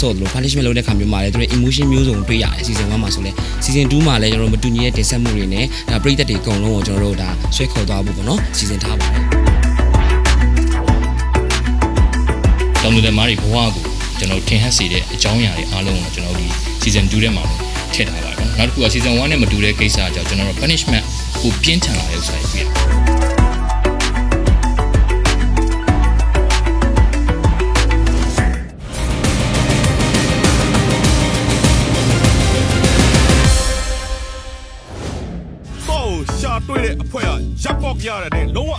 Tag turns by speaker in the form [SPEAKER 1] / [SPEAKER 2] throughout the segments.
[SPEAKER 1] ဆော့တယ်လို့ punishment လုပ်တဲ့ခါမျိုးမှာလည်းသူတို့ emotion မျိုးစုံတွေ့ရတယ် season 1မှာဆိုလဲ season 2မှာလည်းကျွန်တော်တို့မတူညီတဲ့တင်ဆက်မှုတွေနဲ့ဒါပရိသတ်တွေအကုန်လုံးကိုကျွန်တော်တို့ဒါဆွဲခေါ်သွားဖို့ပေါ့နော် season ထားပါတယ်
[SPEAKER 2] တောင်သူလယ်မားတွေဘဝကိုကျွန်တော်ထင်ဟပ်စေတဲ့အကြောင်းအရာတွေအားလုံးကိုကျွန်တော်ဒီ season 2ထဲမှာထည့်ထားပါတယ်နော်နောက်တစ်ခုက season 1နဲ့မတူတဲ့ကိစ္စအကြောင်းကျွန်တော်တို့ punishment ကိုပြင်းထန်လာတဲ့ဥစ္စာတွေတွေ့ရ
[SPEAKER 3] ရပ်ပေါ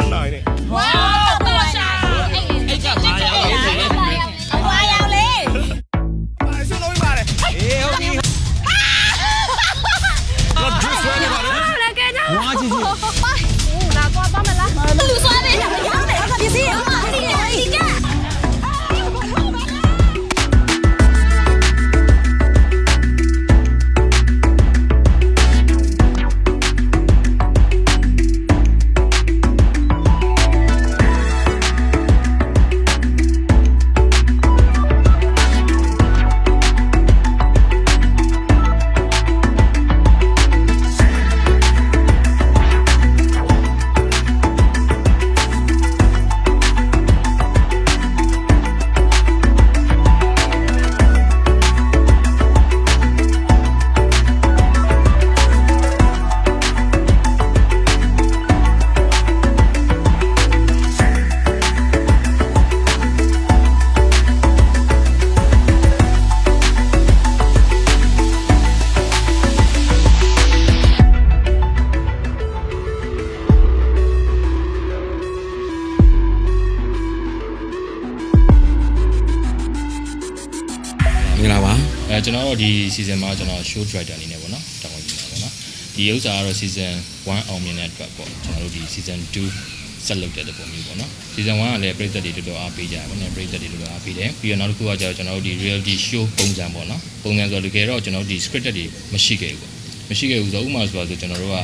[SPEAKER 3] ကျွန်
[SPEAKER 4] တော်
[SPEAKER 3] တို့ဒီ
[SPEAKER 2] season မှာကျွန်တော် show director အနေနဲ့ပေါ့နော်တောင်းဝင်နေတာပေါ့နော်ဒီဥစ္စာကတော့ season 1အောင်မြင်တဲ့အတွက်ပေါ့ကျွန်တော်တို့ဒီ season 2ဆက်လုပ်တဲ့ပုံမျိုးပေါ့နော် season 1ကလည်းပြည်သက်တွေတော်တော်အားပေးကြတယ်ပေါ့နော်ပြည်သက်တွေတော်တော်အားပေးတယ်ပြီးတော့နောက်တစ်ခုကကျတော့ကျွန်တော်တို့ဒီ reality show ပုံစံပေါ့နော်ပုံစံဆိုတော့တကယ်တော့ကျွန်တော်တို့ဒီ scripted တွေမရှိခဲ့ဘူးပေါ့မရှိခဲ့ဘူးဆိုတော့ဥပမာဆိုတော့ကျွန်တော်တို့က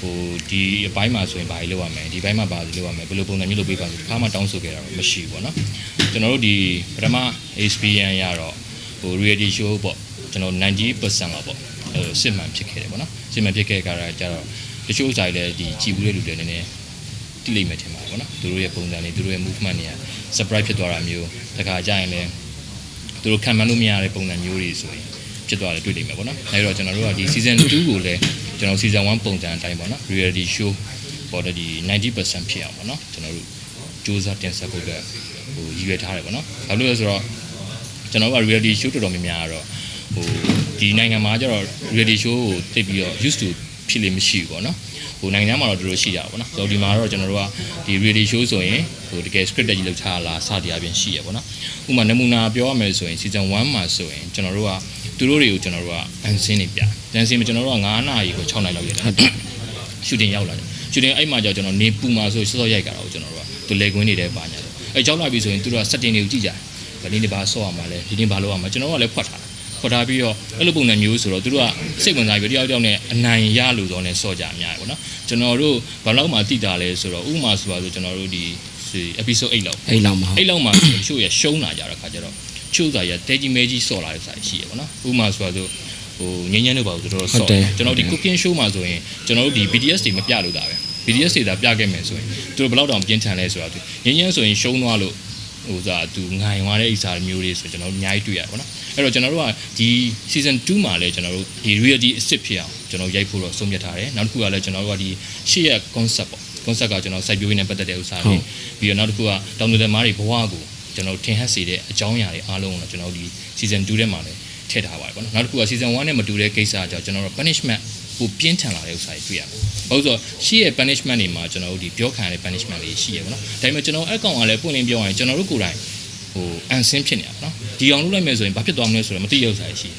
[SPEAKER 2] ဟိုဒီအပိုင်းမှာဆိုရင်ဘာကြီးလုပ်ရမလဲဒီဘပိုင်းမှာဘာကြီးလုပ်ရမလဲဘယ်လိုပုံစံမျိုးလုပ်ပေးပါဆိုတစ်ခါမှတောင်းဆိုခဲ့တာတော့မရှိဘူးပေါ့နော်ကျွန်တော်တို့ဒီပထမ experience ရတော့ ဟို reality show ပေါ့ကျွန်တော်90%လောက်ပေါ့ဟိုစစ်မှန်ဖြစ်ခဲ့တယ်ပေါ့နော်စစ်မှန်ဖြစ်ခဲ့ကြတာကြတော့တချို့ဥစ္စာတွေလည်းဒီကြည်ဘူးတဲ့လူတွေနည်းနည်းတိလိမ့်မယ်ထင်ပါတယ်ပေါ့နော်သူတို့ရဲ့ပုံစံတွေသူတို့ရဲ့ movement တွေက surprise ဖြစ်သွားတာမျိုးတခါကြရင်လည်းသူတို့ခံမှန်းလို့မရတဲ့ပုံစံမျိုးတွေဆိုရင်ဖြစ်သွားတယ်တွေ့လိမ့်မယ်ပေါ့နော်အဲဒီတော့ကျွန်တော်တို့ကဒီ season 2ကိုလည်းကျွန်တော် season 1ပုံစံအတိုင်းပေါ့နော် reality show ပေါ်တော့ဒီ90%ဖြစ်အောင်ပေါ့နော်ကျွန်တော်တို့စူးစမ်းတင်ဆက်ဖို့အတွက်ဟိုရည်ရွယ်ထားတယ်ပေါ့နော်ဘာလို့လဲဆိုတော့ ကျွန်တော်က reality show တော်တော်များများကတော့ဟိုဒီနိုင်ငံမှာကျတော့ reality show ကိုသိပြီးတော့ used to ဖြစ်လိမ့်မရှိဘူးပေါ့နော်ဟိုနိုင်ငံမှာတော့တို့ရှိကြပါဘောနော်ဆိုတော့ဒီမှာတော့ကျွန်တော်တို့ကဒီ reality show ဆိုရင်ဟိုတကယ် script ကြီးလောက်ထားလားစတရားပြင်ရှိရပေါ့နော်ဥပမာနမူနာပြောရမယ်ဆိုရင် season 1မှာဆိုရင်ကျွန်တော်တို့ကသူတို့တွေကိုကျွန်တော်တို့က dancing တွေပြ dancing မှာကျွန်တော်တို့က9နာရီကို6နာရီလောက်ရတယ်ရှူတင်ရောက်လာတယ်ရှူတင်အဲ့မှာကြောင့်ကျွန်တော်နေပူမှာဆိုစောစောရိုက်ကြတာကိုကျွန်တော်တို့ကသူလေကွင်းနေတဲ့ပါညာတော့အဲ့ကြောက်လာပြီဆိုရင်သူတို့က setting တွေကိုကြည့်ကြတယ် ဘယ်နည်းဒီပါဆော့ရမှာလဲဒီနေ့ဘာလုပ်ရမှာကျွန်တော်ကလည်းဖွက်ထားတယ်ခေါ်ထားပြီးတော့အဲ့လိုပုံစံမျိုးဆိုတော့သူတို့ကစိတ်ဝင်စားပြီးတယောက်တယောက်နဲ့အနိုင်ရလို့တော့နဲ့စော့ကြအများကြီးပေါ့နော်ကျွန်တော်တို့ဘာလို့မှတိတာလဲဆိုတော့ဥပမာဆိုပါဆိုကျွန်တော်တို့ဒီ episode 8လောက်
[SPEAKER 1] အဲ့လောက်မဟုတ်
[SPEAKER 2] အဲ့လောက်မှတချို့ရရှုံးလာကြတဲ့ခါကျတော့ချို့စာရတဲကြီးမဲကြီးစော့လာတဲ့စာရှိရပေါ့နော်ဥပမာဆိုပါဆိုဟိုငင်းငင်းတို့ပါဆိုတော့စော့ကျွန်တော်ဒီ cooking show မှာဆိုရင်ကျွန်တော်တို့ဒီ BTS တွေမပြလို့တာပဲ BTS တွေသာပြခဲ့မယ်ဆိုရင်သူတို့ဘယ်လောက်တောင်ပြင်းထန်လဲဆိုတော့ငင်းငင်းဆိုရင်ရှုံးသွားလို့ ဟိုစားသူငိုင်သွားတဲ့အိစာမျိုးတွေဆိုကျွန်တော်တို့အများကြီးတွေ့ရပါတော့အဲ့တော့ကျွန်တော်တို့ကဒီ season 2မှာလည်းကျွန်တော်တို့ဒီ reality အစ်စ်ဖြစ်အောင်ကျွန်တော်ရိုက်ဖို့တော့ဆုံးဖြတ်ထားတယ်နောက်တစ်ခုကလည်းကျွန်တော်တို့ကဒီရှေ့ရ concept ပေါ့ concept ကကျွန်တော်စိုက်ပျိုးရေးနဲ့ပတ်သက်တဲ့ဥစ္စာတွေပြီးတော့နောက်တစ်ခုကတောင်သူလယ်မားတွေဘဝကိုကျွန်တော်ထင်ဟပ်စေတဲ့အကြောင်းအရာတွေအားလုံးကိုတော့ကျွန်တော်ဒီ season 2ထဲမှာလည်းထည့်ထားပါတယ်ပေါ့နော်နောက်တစ်ခုက season 1နဲ့မတူတဲ့ကိစ္စအကြောင်းကျွန်တော်တို့ punishment ကိုပြင်းထန်လာတဲ့ဥစ္စာတွေတွေ့ရမယ်။ဘာလို့ဆိုတော့ရှေ့ရဲ့ punishment တွေမှာကျွန်တော်တို့ဒီပြောခံရတဲ့ punishment တွေရှိရပါတော့။ဒါပေမဲ့ကျွန်တော်အကောင်ကလည်းပွင့်လင်းပြောရရင်ကျွန်တော်တို့ကိုယ်တိုင်ဟိုအန်ဆင်းဖြစ်နေတာပေါ့နော်။ဒီအောင်လုပ်လိုက်မယ်ဆိုရင်ဘာဖြစ်သွားမလဲဆိုတော့မသိရဥစ္စာတွေရှိတယ်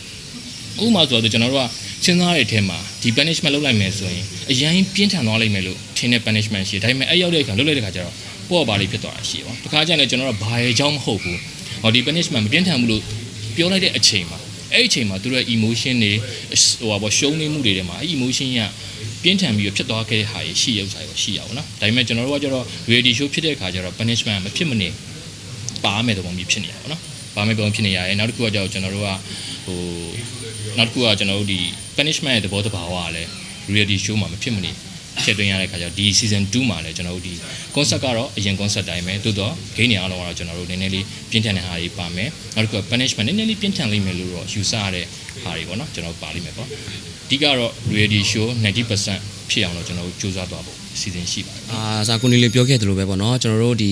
[SPEAKER 2] ။ဥပမာဆိုတော့ကျွန်တော်တို့ကစဉ်းစားတဲ့အထက်မှာဒီ punishment လုပ်လိုက်မယ်ဆိုရင်အရင်ပြင်းထန်သွားလိမ့်မယ်လို့ထင်တဲ့ punishment ရှိတယ်။ဒါပေမဲ့အဲ့ရောက်တဲ့အခါလုပ်လိုက်တဲ့အခါကျတော့ပေါ့ပါလေးဖြစ်သွားတာရှိပါ။တခါကျရင်လည်းကျွန်တော်တို့ကဘာရဲ့အကြောင်းမဟုတ်ဘူး။ဟောဒီ punishment မပြင်းထန်ဘူးလို့ပြောလိုက်တဲ့အချိန်မှာ အဲ့ဒီအချိန်မှာသူတို့ရဲ့ emotion တွေဟိုပါပေါ့ရှုံးနေမှုတွေထဲမှာအဲ့ emotion ကပြင်းထန်ပြီးတော့ဖြစ်သွားခဲ့တဲ့ဟာရှိရုပ်စာရောရှိရပါတော့။ဒါပေမဲ့ကျွန်တော်တို့ကကျတော့ reality show ဖြစ်တဲ့အခါကျတော့ punishment မဖြစ်မနေပါမယ်တော့မျိုးဖြစ်နေတာပေါ့နော်။ဘာမှပုံဖြစ်နေရတယ်နောက်တစ်ခုကကြောက်ကျွန်တော်တို့ကဟိုနောက်တစ်ခုကကျွန်တော်တို့ဒီ punishment ရဲ့သဘောတဘာဝကလည်း reality show မှာမဖြစ်မနေ ထည့်သွင်းရတဲ့ခါကျတော့ဒီ season 2မှာလည်းကျွန်တော်တို့ဒီ concept ကတော့အရင် concept တိုင်းပဲသို့တော့ game တွေအားလုံးကတော့ကျွန်တော်တို့နည်းနည်းလေးပြင်းထန်တဲ့ဟာတွေပါမယ်နောက်တစ်ခုက punishment နည်းနည်းလေးပြင်းထန်လိမ့်မယ်လို့တော့ယူဆရတဲ့ဟာတွေပေါ့နော်ကျွန်တော်တို့ပါလိမ့်မယ်ပေါ့အဓိကတော့ reality show 90%ဖြစ်အောင်တော့ကျွန်တော်တို့စူးစမ်းသွားဖို့ season ရှိပါတယ်
[SPEAKER 1] အာစာကိုနေလေးပြောခဲ့သလိုပဲပေါ့နော်ကျွန်တော်တို့ဒီ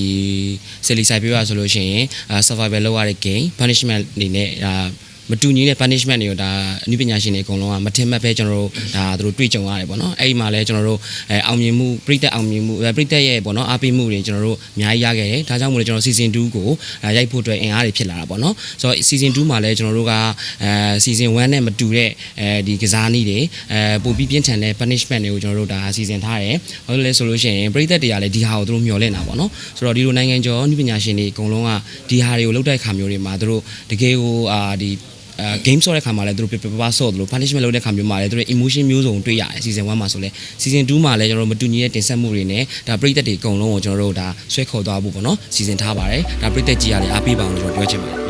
[SPEAKER 1] silly side ပြောရဆိုလို့ရှိရင်အာ survival လောက်ရတဲ့ game punishment အနေနဲ့အာ မတူညီတဲ့ punishment တွေကိုဒါအနည်းပညာရှင်တွေအကုန်လုံးကမထင်မှတ်ပဲကျွန်တော်တို့ဒါသူတို့တွေ့ကြုံရတယ်ပေါ့နော်အဲ့ဒီမှာလည်းကျွန်တော်တို့အဲအောင်မြင်မှုပြိသက်အောင်မြင်မှုအဲပြိသက်ရဲ့ပေါ့နော်အားပေးမှုတွေကျွန်တော်တို့အများကြီးရခဲ့တယ်ဒါကြောင့်မို့လို့ကျွန်တော် season 2ကိုဒါရိုက်ဖို့အတွက်အင်အားတွေဖြစ်လာတာပေါ့နော်ဆိုတော့ season 2မှာလည်းကျွန်တော်တို့ကအဲ season 1နဲ့မတူတဲ့အဲဒီကစားနည်းတွေအဲပိုပြီးပြင်းထန်တဲ့ punishment တွေကိုကျွန်တော်တို့ဒါ season ထားတယ်ဘာလို့လဲဆိုလို့ရှိရင်ပြိသက်တွေကလည်းဒီဟာကိုသူတို့မျှော်လင့်တာပေါ့နော်ဆိုတော့ဒီလိုနိုင်ငံကျော်အနည်းပညာရှင်တွေအကုန်လုံးကဒီဟာတွေကိုလောက်တဲ့ခါမျိုးတွေမှာသူတို့တကယ်ကိုအာဒီ အဲ game ဆော့တဲ့ခါမှာလည်းသူတို့ပြပြပဆော့တယ်လို့ punishment လုပ်တဲ့ခါမျိုးမှာလည်းသူတို့ emotion မျိုးစုံတွေ့ရတယ် season 1မှာဆိုလဲ season 2မှာလည်းကျွန်တော်တို့မတူညီတဲ့တင်ဆက်မှုတွေနဲ့ဒါပရိသတ်တွေအကုန်လုံးကိုကျွန်တော်တို့ဒါဆွဲခေါ်သွားဖို့ပေါ့နော် season ထားပါတယ်ဒါပရိသတ်ကြီးကလည်းအားပေးပါအောင်လို့ကျွန်တော်ပြောချင်ပါတယ်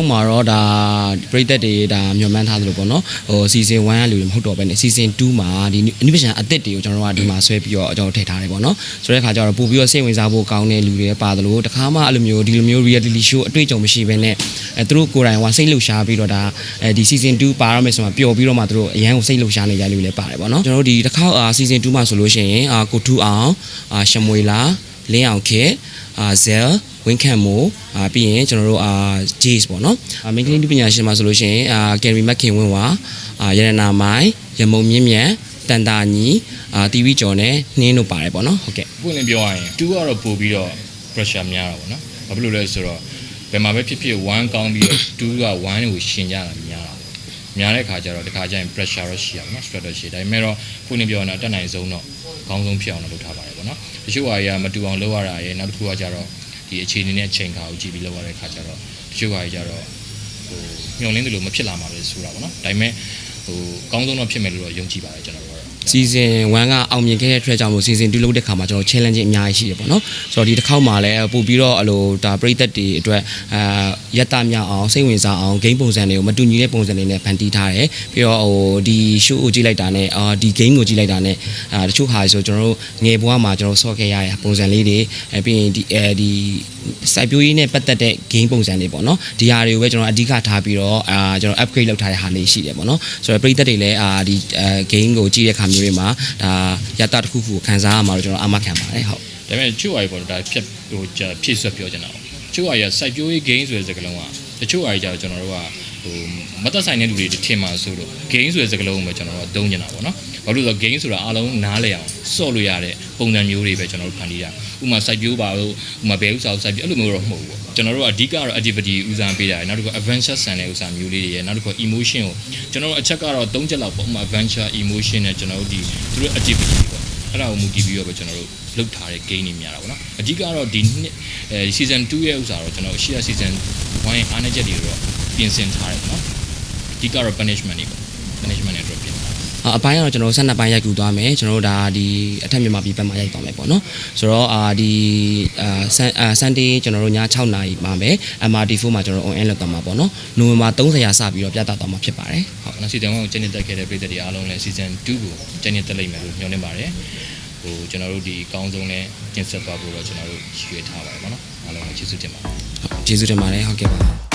[SPEAKER 1] က်မှာတော့ဒါပရိသတ်တွေဒါမျှော်မှန်းထားသလိုပေါ့နော်ဟို season 1ကလူတွေမဟုတ်တော့ဘဲね season 2မှာဒီ innovation အသစ်တွေကိုကျွန်တော်တို့ကဒီမှာဆွဲပြီးတော့ကျွန်တော်ထည့်ထားတယ်ပေါ့နော်ဆိုတဲ့အခါကျတော့ပို့ပြီးတော့စိတ်ဝင်စားဖို့ကောင်းတဲ့လူတွေပါသလိုတခါမှအဲ့လိုမျိုးဒီလိုမျိုး reality show အတွေ့အကြုံမရှိဘဲနဲ့အဲသူတို့ကိုယ်တိုင်ဟိုစိတ်လှုပ်ရှားပြီးတော့ဒါအဲဒီ season 2ပါရမယ်ဆိုမှပျော်ပြီးတော့မှသူတို့အရန်ကိုစိတ်လှုပ်ရှားနေကြလူတွေလည်းပါတယ်ပေါ့နော်ကျွန်တော်တို့ဒီတစ်ခါအာ season 2မှာဆိုလို့ရှိရင်အာကိုထူအောင်အာရှမွေလာလင်းအောင်ခေအာဇယ် ဝင်းခန့်မိုးအာပြီးရင်ကျွန်တော်တို့အာ Jace ပေါ့နော်အာမင်းကလေးပညာရှင်မှာဆိုလို့ရှိရင်အာကယ်ရီမက်ခင်ဝင်းဝါအာရတနာမိုင်ရမုံမြင့်မြတ်တန်တာညီအာတီဗီကျော်နဲ့နှင်းတို့ပါတယ်ပေါ့နော်ဟုတ်ကဲ့
[SPEAKER 2] ပွင့်လင်းပြောရရင်2ကတော့ပို့ပြီးတော့ pressure များတာပေါ့နော်ဘာဖြစ်လို့လဲဆိုတော့ဘယ်မှာပဲဖြစ်ဖြစ်1ကောင်းပြီးတော့2က1ကိုရှင်ကြတာများတာများတဲ့ခါကျတော့ဒီခါကျရင် pressure တော့ရှိရပါတော့ stress တော့ရှိဒါပေမဲ့တော့ပွင့်လင်းပြောရရင်တော့တက်နိုင်ဆုံးတော့ခေါင်းဆုံးဖြစ်အောင်လုပ်ထားပါတယ်ပေါ့နော်တချို့ဟာကြီးကမတူအောင်လုပ်ရတာရယ်နောက်တစ်ခုကကျတော့ ဒီအခြေအနေနဲ့ချိန်ခါကိုကြည့်ပြီးလုပ်ရတဲ့ခါကျတော့တချို့ဟာကြီးကျတော့ဟိုညှော်လင်းတယ်လို့မဖြစ်လာမှာပဲဆိုတာပေါ့နော်ဒါပေမဲ့ဟိုကောင်းဆုံးတော့ဖြစ်မယ်လို့တော့ယုံကြည်ပါတယ်ကျွန်တော်တို့ ကတော့
[SPEAKER 1] season 1ကအောင်မြင်ခဲ့တဲ့ track ကြောင့်မို့ season 2လုပ်တဲ့ခါမှာကျွန်တော် challenge အများကြီးရှိတယ်ပေါ့နော်ဆိုတော့ဒီတစ်ခေါက်မှာလည်းပို့ပြီးတော့အလိုဒါပရိသတ်တွေအတွက်အာရက်တမြောက်အောင်စိတ်ဝင်စားအောင် game ပုံစံတွေကိုမတူညီတဲ့ပုံစံတွေနဲ့ဖန်တီးထားတယ်ပြီးတော့ဟိုဒီ show ကိုကြည့်လိုက်တာနဲ့အာဒီ game ကိုကြည့်လိုက်တာနဲ့အာတချို့ဟာဆိုကျွန်တော်တို့ငယ်ဘဝမှာကျွန်တော်ဆော့ခဲ့ရတဲ့ပုံစံလေးတွေအဲပြီးရင်ဒီအဲဒီစိုက်ပျိုးရေးနဲ့ပတ်သက်တဲ့ game ပုံစံတွေပေါ့နော်ဒီဟာတွေကိုပဲကျွန်တော်အဓိကထားပြီးတော့အာကျွန်တော် upgrade လုပ်ထားတဲ့ဟာလေးရှိတယ်ပေါ့နော်ဆိုတော့ပရိသတ်တွေလည်းအာဒီအဲ game ကိုကြည့်တဲ့ခါမျိုးတွေမှာဒါရတတစ်ခုခုကိုခံစားရမှာတော့ကျွန်တော်အမခံပါတယ်ဟုတ်
[SPEAKER 2] ဒါပေမဲ့ချို့အားပေါ့ဒါဖြတ်ဟိုကြာဖြည့်ဆွတ်ပြောချင်တာပေါ့ချို့အားရစိုက်ပျိုးရေး gain ဆိုတဲ့စကားလုံးကတချို့အားကြတော့ကျွန်တော်တို့ကဟိုမသက်ဆိုင်တဲ့လူတွေထင်မှာဆိုလို့ gain ဆိုတဲ့စကားလုံးကိုပဲကျွန်တော်တို့ကသုံးချင်တာပေါ့နော် ဘာလို့လဲဆိုတော့ gain ဆိုတာအားလုံးနားလည်အောင်စော့လို့ရတဲ့ပုံစံမျိုးတွေပဲကျွန်တော်တို့ဖန်တီးရဥပမာစိုက်ပျိုးပါလို့ဥပမာဘယ်ဥစ္စာကိုစိုက်ပျိုးအဲ့လိုမျိုးတော့မဟုတ်ဘူးပေါ့ကျွန်တော်တို့ကအဓိကတော့ activity ဦးစားပေးတာရယ်နောက်တစ်ခု adventure ဆန်တဲ့ဥစ္စာမျိုးလေးတွေရယ်နောက်တစ်ခု emotion ကိုကျွန်တော်တို့အချက်ကတော့၃ချက်လောက်ပေါ့ဥပမာ adventure emotion နဲ့ကျွန်တော်တို့ဒီသူတို့ activity ပေါ့အဲ့ဒါကိုမူတည်ပြီးတော့ပဲကျွန်တော်တို့လုပ်ထားတဲ့ game တွေများတာပေါ့နော်အဓိကတော့ဒီနှစ်အဲ season 2ရဲ့ဥစ္စာတော့ကျွန်တော်ရှေ့ season 1ရဲ့အားနည်းချက်တွေတော့ပြင်ဆင်ထားတယ်ပေါ့နော်အဓိကတော့ punishment တွေပေါ့ punishment တွေတော့ပြင်ထားတယ်
[SPEAKER 1] အာအပိုင်းကတော့ကျွန်တော်တို့12ပိုင်းရိုက်ကူသွားမယ်ကျွန်တော်တို့ဒါဒီအထက်မြန်မာပြည်ဘက်မှာရိုက်သွားမယ်ပေါ့နော်ဆိုတော့အာဒီအာဆန်အာဆန်ဒေးကျွန်တော်တို့ည6နာရီမှာပဲ MRT4 မှာကျွန်တော်တို့ on air လုပ်သွားမှာပေါ့နော်နိုဝင်ဘာ30ရက်စပြီးတော့ပြသသွားမှာဖြစ်ပါတယ်ဟုတ်
[SPEAKER 2] ဟုတ်နော် season 1ကိုကျင်းနေတက်ခဲ့တဲ့ပြည်သက်တွေအားလုံးလည်း season 2ကိုကျင်းနေတက်လိမ့်မယ်လို့ညွှန်နေပါတယ်ဟိုကျွန်တော်တို့ဒီအကောင်းဆုံးနဲ့ကျင်းဆက်သွားဖို့တော့ကျွန်တော်တို့ရွေးထားပါတယ်ပေါ့နော်အားလုံးကိုကျေးဇူးတင်ပါတယ်
[SPEAKER 1] ကျေးဇူးတင်ပါတယ်ဟုတ်ကဲ့ပါ